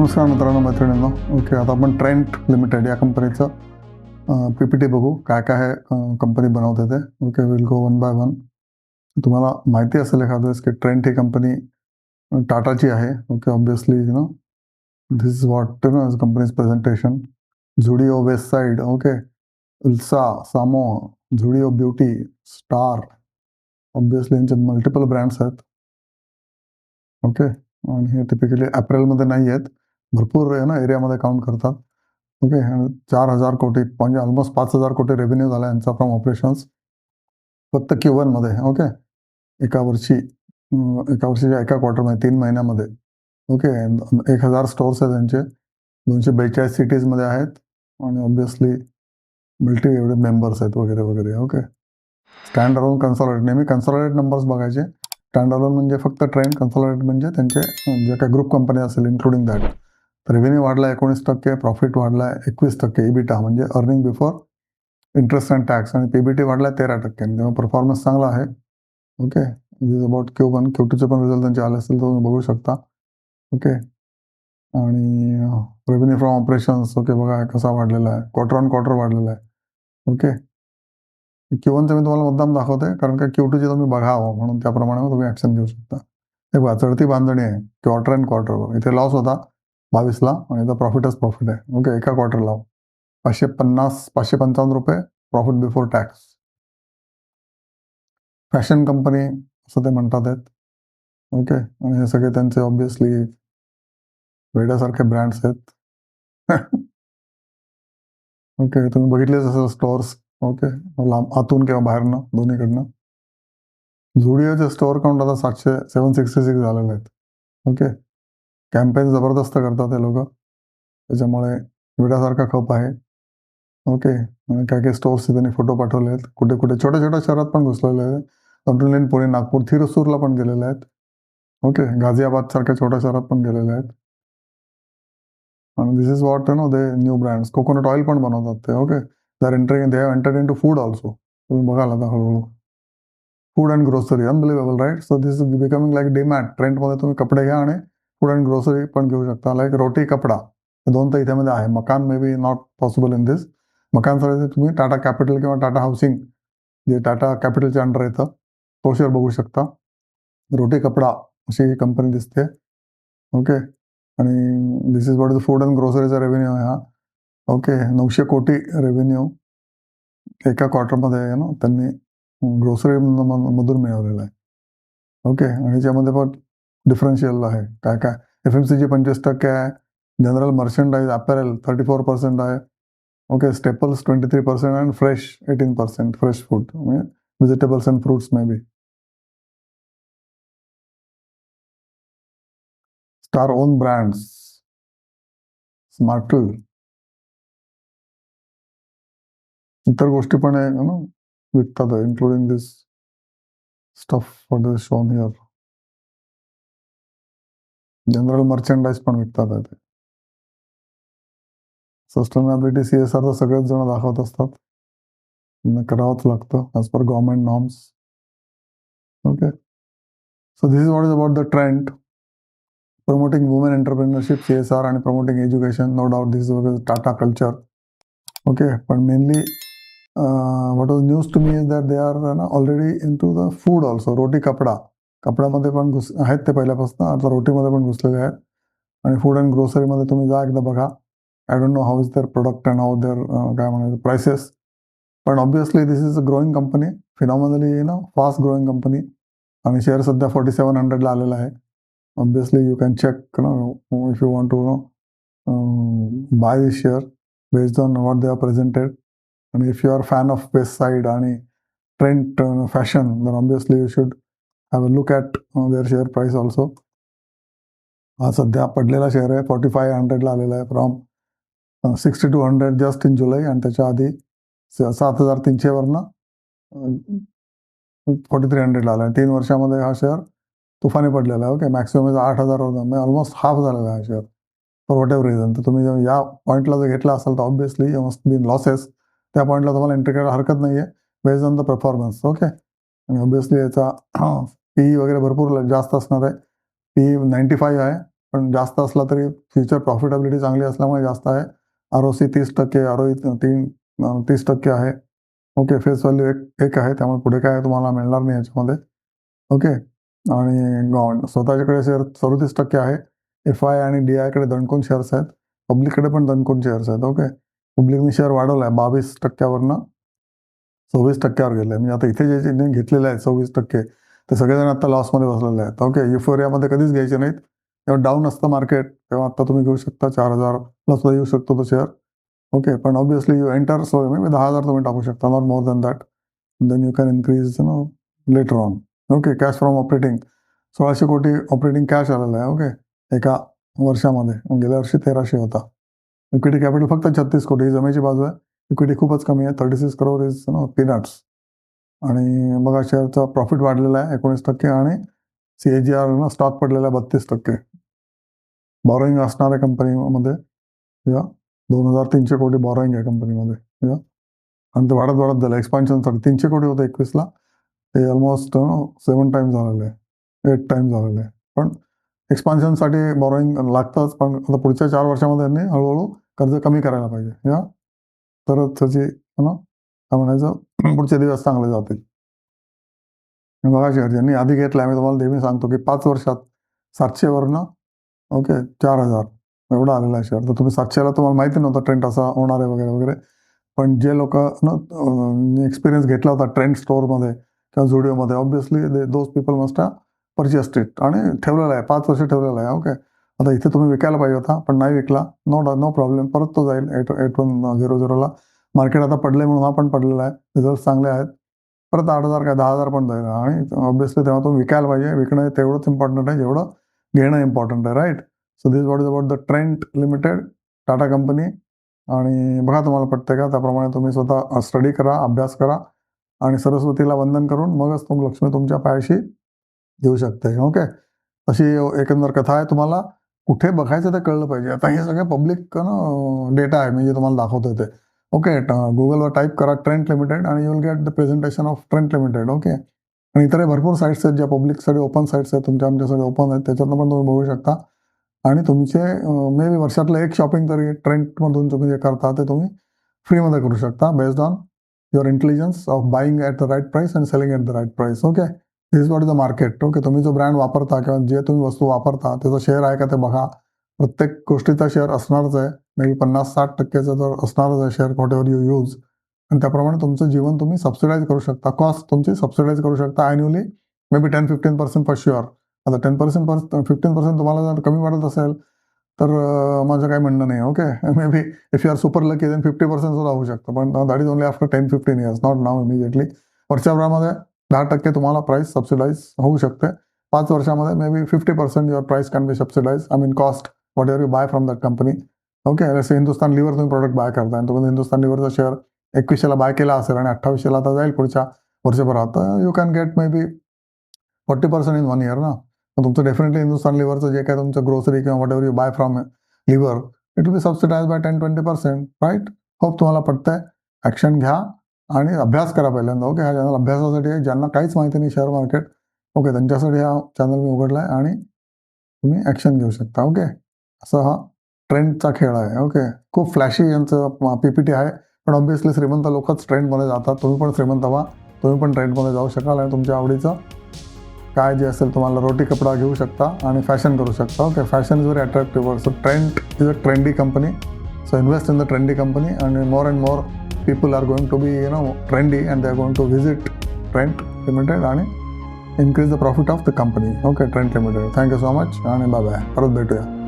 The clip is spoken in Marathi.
नमस्कार मित्रांनो मैत्रिणींनो. ओके आता आपण ट्रेंट लिमिटेड या कंपनीचं पी पी टी बघू. काय काय कंपनी बनवते ते. Okay will go one by one तुम्हाला माहिती असेल एखाद्या वेळेस की ट्रेंट ही कंपनी टाटाची आहे. Okay obviously you know this is what you know company's presentation Zudio Westside okay Utsa Samoh Zudio beauty star obviously यांचे मल्टिपल ब्रँड्स आहेत. ओके आणि हे टिपिकली एप्रिलमध्ये नाही आहेत. भरपूर आहे ना एरियामध्ये काउंट करतात. ओके चार हजार कोटी म्हणजे ऑलमोस्ट पाच हजार कोटी रेव्हेन्यू झाला यांचा फ्रॉम ऑपरेशन्स फक्त क्यू वनमध्ये ओके एका वर्षी एका वर्षीच्या एका क्वार्टरमध्ये तीन महिन्यामध्ये. ओके एक हजार स्टोर्स आहेत त्यांचे दोनशे बेचाळीस सिटीजमध्ये आहेत. आणि ऑब्विसली मल्टी एवढे मेंबर्स आहेत वगैरे वगैरे ओके स्टँड अलोन कन्सॉलिडेट नेहमी कन्सॉलिडेट नंबर्स बघायचे. स्टँड अलोन म्हणजे फक्त ट्रेंड कन्सॉलिडेट म्हणजे त्यांचे जे काही ग्रुप कंपनी असेल इन्क्लुडिंग दॅट रेव्हेन्यू वाढला एकोणीस टक्के प्रॉफिट वाढला एकवीस टक्के इबिटा म्हणजे earning before interest and tax आणि पीबीटी वाढला तेरा टक्के. तेव्हा परफॉर्मन्स चांगला आहे. Okay is about Q one Q टूचे पण रिझल्ट त्यांचे आले असतील तर तुम्ही बघू शकता. ओके आणि रेव्हेन्यू फ्रॉम ऑपरेशन्स ओके बघा कसा वाढलेला आहे. क्वार्टर ऑन क्वार्टर वाढलेला आहे. ओके क्यू वनचं मी तुम्हाला मुद्दाम दाखवते कारण का क्यू टूचे तुम्ही बघावं म्हणून त्याप्रमाणे मग तुम्ही ॲक्शन घेऊ शकता. एक बघा चढती बांधणी आहे. क्वार्टर अँड क्वार्टर इथे लॉस होता. बावीसला आणि इथं प्रॉफिटच प्रॉफिट आहे. ओके एका क्वार्टरला पाचशे पन्नास पाचशे पंचावन्न रुपये profit before tax fashion company असं ते म्हणतात आहेत. ओके आणि हे सगळे त्यांचे ऑब्विसली वेड्यासारखे ब्रँड्स आहेत. ओके तुम्ही बघितलेच असेल स्टोअर्स ओके लांब आतून किंवा बाहेरनं दोन्हीकडनं. झुडिओचे स्टोअर काउंट आता सातशे सेवन सिक्स्टी सिक्स झालेले आहेत. ओके कॅम्पेन जबरदस्त करतात हे लोक. त्याच्यामुळे विड्यासारखा खप आहे. ओके आणि काय काही स्टोर्स त्यांनी फोटो पाठवले आहेत. कुठे कुठे छोट्या छोट्या शहरात पण घुसलेले आहेत. कंट्रोलिन पुणे नागपूर थिरसूरला पण गेलेले आहेत. ओके गाझियाबाद सारख्या छोट्या शहरात पण गेलेले आहेत. आणि this is what know they new brands coconut oil पण बनवतात ते okay they are enter they have enter into food also तुम्ही बघाल आता हळूहळू. Food and grocery unbelievable right so this is becoming like demat ट्रेंडमध्ये तुम्ही कपडे घ्या आणि फूड अँड ग्रोसरी पण घेऊ शकता. लाईक रोटी कपडा दोन तर इथेमध्ये आहे. मकान maybe not possible in this मकानसाठी तुम्ही टाटा कॅपिटल किंवा टाटा हाऊसिंग जे टाटा कॅपिटलच्या अंडर येतं तो शेअर बघू शकता. रोटी कपडा अशी ही कंपनी दिसते. ओके आणि this is what is food and ग्रोसरीचा revenue आहे हा. ओके नऊशे कोटी रेव्हेन्यू एका क्वार्टरमध्ये आहे ना त्यांनी ग्रोसरी मधून मिळवलेला आहे. ओके आणि याच्यामध्ये पण डिफरन्शियल आहे काय काय? एफ़ एम सी जी पंचवीस टक्के आहे general merchandise apparel thirty four percent आहे okay staples twenty three percent and fresh eighteen percent fresh food म्हणजे vegetables and fruits maybe star own brands स्मार्टल इतर गोष्टी पण आहे ना विकतात including this stuff for this shown here general merchandise पण विकतात आहे ते सस्टेनेबिलिटी सी एस आर तर सगळेच जण दाखवत असतात. करावंच लागतं as per government norms okay so this is what is about the Trent promoting women entrepreneurship C S R आणि promoting education no doubt this is Tata culture okay पण mainly what was news to me is that they are already into the food also रोटी कपडा कपड्यामध्ये पण घुस आहेत ते पहिल्यापासून आता रोटीमध्ये पण घुसलेले आहेत. आणि फूड अँड ग्रोसरीमध्ये तुम्ही जा एकदा बघा. I don't know how is their product and how their काय म्हणायचं प्रायसेस पण obviously this is a growing company phenomenally you know fast growing company आणि शेअर सध्या फोर्टी सेवन हंड्रेडला आलेला आहे. Obviously you can check no if you want to know buy this share based on what they are presented आणि if you are fan of Westside आणि ट्रेंड फॅशन दर obviously you should have a look at their share price also हा सध्या पडलेला शेअर आहे फॉर्टी फाय हंड्रेडला आलेला आहे from sixty two hundred just in July आणि त्याच्या आधी सात हजार तीनशेवरनं फोर्टी थ्री हंड्रेडला आला. आहे तीन वर्षामध्ये हा शेअर तुफानी पडलेला आहे. ओके मॅक्सिमम आठ हजार होता म्हणजे ऑलमोस्ट हाफ झालेला आहे हा share for whatever reason तर तुम्ही जेव्हा या पॉईंटला जर घेतला असाल तर obviously you must be losses त्या पॉईंटला तुम्हाला एंट्री करायला हरकत नाही आहे based on the performance okay आणि ऑब्विसली याचा पी वगैरे भरपूर जास्त असणार आहे. पी नाईन्टी फाईव्ह आहे पण जास्त असला तरी फ्युचर प्रॉफिटेबिलिटी चांगली असल्यामुळे जास्त आहे. आर ओ सी तीस टक्के आर ओ तीन तीस टक्के आहे. ओके फेस व्हॅल्यू एक एक आहे त्यामुळे पुढे काय तुम्हाला मिळणार नाही याच्यामध्ये. ओके आणि गॉन स्वतःच्याकडे शेअर चौतीस टक्के आहे. एफ आय आणि डी आयकडे दणकून शेअर्स आहेत. पब्लिककडे पण दणकून शेअर्स आहेत. ओके पब्लिकने शेअर वाढवला आहे बावीस टक्क्यावरनं. सव्वीस टक्क्यावर गेलं आहे म्हणजे आता इथे जे घेतलेलं घेतलेले आहेत सव्वीस टक्के ते सगळेजण आता लॉसमध्ये बसलेले आहेत. ओके युफोरियामध्ये कधीच घ्यायचे नाहीत. तेव्हा डाऊन असतं मार्केट तेव्हा आता तुम्ही घेऊ शकता चार हजारला सुद्धा येऊ शकतो तो शेअर ओके पण obviously you enter so may दहा हजार तुम्ही टाकू शकता. Not more than that then you can increase no later on okay cash from operating सोळाशे कोटी ऑपरेटिंग कॅश आलेलं आहे. ओके एका वर्षामध्ये. गेल्या वर्षी तेराशे होता. इक्विटी कॅपिटल फक्त छत्तीस कोटी. ही जमेची बाजू आहे. इक्विटी खूपच कमी आहे. Thirty six crore is no peanuts आणि मग शेअरचा प्रॉफिट वाढलेला आहे एकोणीस टक्के आणि सी ए जी आरनं स्टॉक पडलेला आहे बत्तीस टक्के. बॉरोईंग असणाऱ्या कंपनीमध्ये या दोन हजार तीनशे कोटी बॉरोईंग आहे कंपनीमध्ये या. आणि ते वाढत वाढत झालं एक्सपान्शनसाठी तीनशे कोटी होतं एकवीसला. ते ऑलमोस्ट सेवन टाइम झालेलं आहे एट टाइम झालेलं आहे. पण एक्सपान्शनसाठी बॉरोईंग लागतंच पण आता पुढच्या चार वर्षामध्ये त्यांनी हळूहळू कर्ज कमी करायला पाहिजे या. तरच त्याची ना काय म्हणायचं? पुढचे दिवस चांगले जातील. बघा शेअर ज्यांनी आधी घेतला मी तुम्हाला नेहमी सांगतो की पाच वर्षात सातशेवरनं ओके चार हजार. एवढा आलेला आहे शेअर तर तुम्ही सातशेला तुम्हाला माहिती नव्हता ट्रेंड असा होणार आहे वगैरे वगैरे. पण जे लोक ना एक्सपिरियन्स घेतला होता ट्रेंड स्टोअरमध्ये किंवा झुडिओमध्ये obviously they those people must purchased it आणि ठेवलेला आहे पाच वर्ष ठेवलेला आहे ओके. आता इथे तुम्ही विकायला पाहिजे होता पण नाही विकला. नो नो प्रॉब्लेम परत तो जाईल एट एट वन झिरो झिरोला मार्केट आता पडले म्हणून हा पण पडलेला आहे. रिझल्ट चांगले आहेत. परत आठ हजार काय दहा हजार पण जाईल आणि ऑब्विसली तेव्हा तुम्ही विकायला पाहिजे. विकणं तेवढंच इम्पॉर्टंट आहे. जेवढं घेणं इम्पॉर्टंट आहे right so this what is about the Trent limited Tata company आणि बघा तुम्हाला पटतं का? त्याप्रमाणे तुम्ही स्वतः स्टडी करा अभ्यास करा. आणि सरस्वतीला वंदन करून मगच तुम लक्ष्मी तुमच्या पायाशी येऊ शकते. ओके अशी एकंदर कथा आहे तुम्हाला. कुठे बघायचं ते कळलं पाहिजे. आता हे सगळे पब्लिक ना डेटा आहे. मी जे तुम्हाला दाखवतो ते. ओके गुगलवर टाईप करा ट्रेंड लिमिटेड आणि you will get the presentation of Trent limited okay आणि इतरही भरपूर साईट्स आहेत ज्या पब्लिकसाठी ओपन साईट्स आहेत तुमच्या आमच्यासाठी ओपन आहेत त्याच्यातनं पण तुम्ही बघू शकता. आणि तुमचे uh, मे बी वर्षातलं एक शॉपिंग तरी ट्रेंडमधून तुम्ही जे करता ते तुम्ही फ्रीमध्ये करू शकता based on your intelligence of buying at the right price and selling at the right price okay this what is the market okay तुम्ही जो ब्रँड वापरता किंवा जे तुम्ही वस्तू वापरता त्याचं शेअर आहे का ते बघा. प्रत्येक गोष्टीचा शेअर असणारच आहे. मे बी पन्नास साठ टक्क्याचा तर असणारच आहे share whatever you use आणि त्याप्रमाणे तुमचं जीवन तुम्ही सबसिडाईज करू शकता. कॉस्ट तुमची सबसिडाईज करू शकता annually maybe ten fifteen percent for sure आता ten percent per fifteen percent तुम्हाला जर कमी वाटत असेल तर माझं काही म्हणणं नाही okay maybe if you are super lucky then fifty percent सुद्धा होऊ शकतं. पण that is only after ten fifteen years not now immediately वर्षाभरामध्ये दहा टक्के तुम्हाला प्राईस सबसिडाईज होऊ शकते. पाच वर्षामध्ये maybe fifty percent your price can be subsidise I mean cost whatever you buy from that company okay जसे हिंदुस्तान लिव्हर तुम्ही प्रोडक्ट बाय करताय आणि तुम्ही हिंदुस्तान लिव्हरचा शेअर एकवीसशेला बाय केला असेल आणि अठ्ठावीसशेला आता जाईल पुढच्या वर्षभरात you can get maybe forty percent in one year ना. तुमचं डेफिनेटली हिंदुस्तान लिव्हरचं जे काय तुमचं ग्रोसरी किंवा whatever you buy from Lever it will be subsidise by ten twenty percent right hope तुम्हाला पटतंय. ॲक्शन घ्या आणि अभ्यास करा पहिल्यांदा ओके हा चॅनल अभ्यासासाठी आहे ज्यांना काहीच माहिती नाही शेअर मार्केट ओके त्यांच्यासाठी हा चॅनल मी उघडला आहे आणि तुम्ही ॲक्शन घेऊ शकता ओके असा हा ट्रेंडचा खेळ आहे. ओके खूप फ्लॅशी यांचं पी पी टी आहे. पण ऑब्विसली श्रीमंत लोकच ट्रेंडमध्ये जातात. तुम्ही पण श्रीमंत व्हा. तुम्ही पण ट्रेंडमध्ये जाऊ शकाल आणि तुमच्या आवडीचं काय जे असेल तुम्हाला रोटी कपडा घेऊ शकता आणि फॅशन करू शकता. Okay fashion is very attractive so Trent is a trendy company so invest in the trendy company and more and more people are going to be be no trendy and they are going to visit Trent limited आणि increase the profit of the company okay Trent limited thank you so much आणि बाय बाय परत भेटूया